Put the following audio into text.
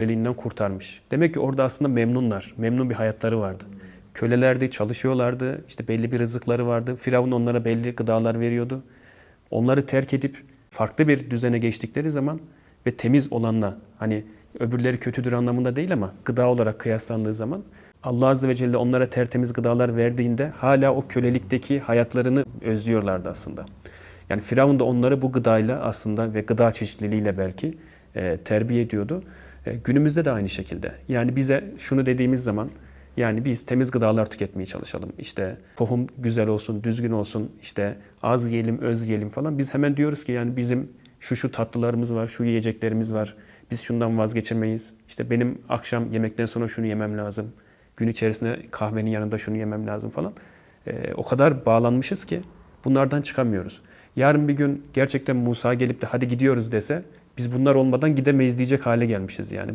köleliğinden kurtarmış. Demek ki orada aslında memnunlar. Memnun bir hayatları vardı. Kölelerdi, çalışıyorlardı. işte belli bir rızıkları vardı. Firavun onlara belli gıdalar veriyordu. Onları terk edip farklı bir düzene geçtikleri zaman ve temiz olanla hani öbürleri kötüdür anlamında değil ama gıda olarak kıyaslandığı zaman Allah Azze ve Celle onlara tertemiz gıdalar verdiğinde hala o kölelikteki hayatlarını özlüyorlardı aslında. Yani Firavun da onları bu gıdayla aslında ve gıda çeşitliliğiyle belki e, terbiye ediyordu. E, günümüzde de aynı şekilde. Yani bize şunu dediğimiz zaman yani biz temiz gıdalar tüketmeye çalışalım. İşte tohum güzel olsun, düzgün olsun, işte az yiyelim, öz yiyelim falan. Biz hemen diyoruz ki yani bizim şu şu tatlılarımız var, şu yiyeceklerimiz var. Biz şundan vazgeçemeyiz. İşte benim akşam yemekten sonra şunu yemem lazım. Gün içerisinde kahvenin yanında şunu yemem lazım falan. E, o kadar bağlanmışız ki bunlardan çıkamıyoruz. Yarın bir gün gerçekten Musa gelip de hadi gidiyoruz dese biz bunlar olmadan gidemeyiz diyecek hale gelmişiz yani.